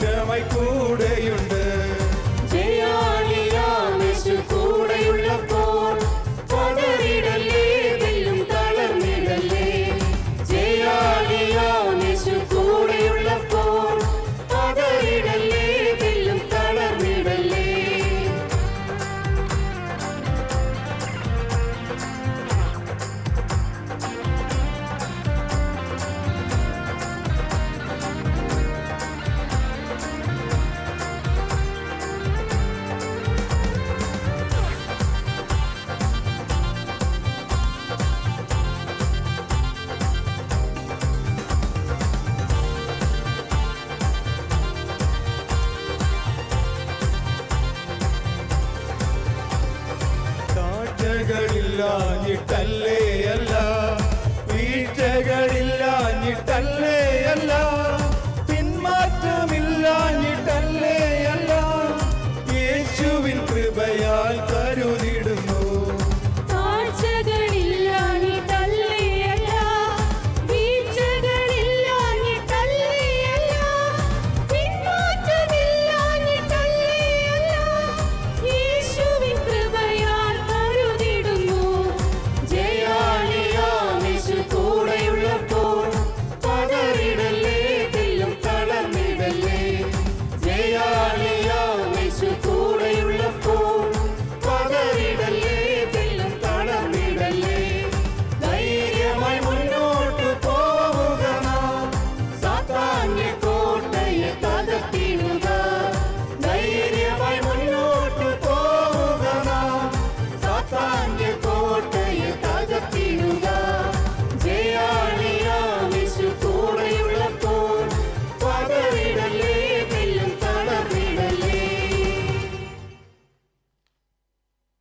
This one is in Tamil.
திறமை கூடையுண்டு. ലാഞ്ഞിട്ടല്ല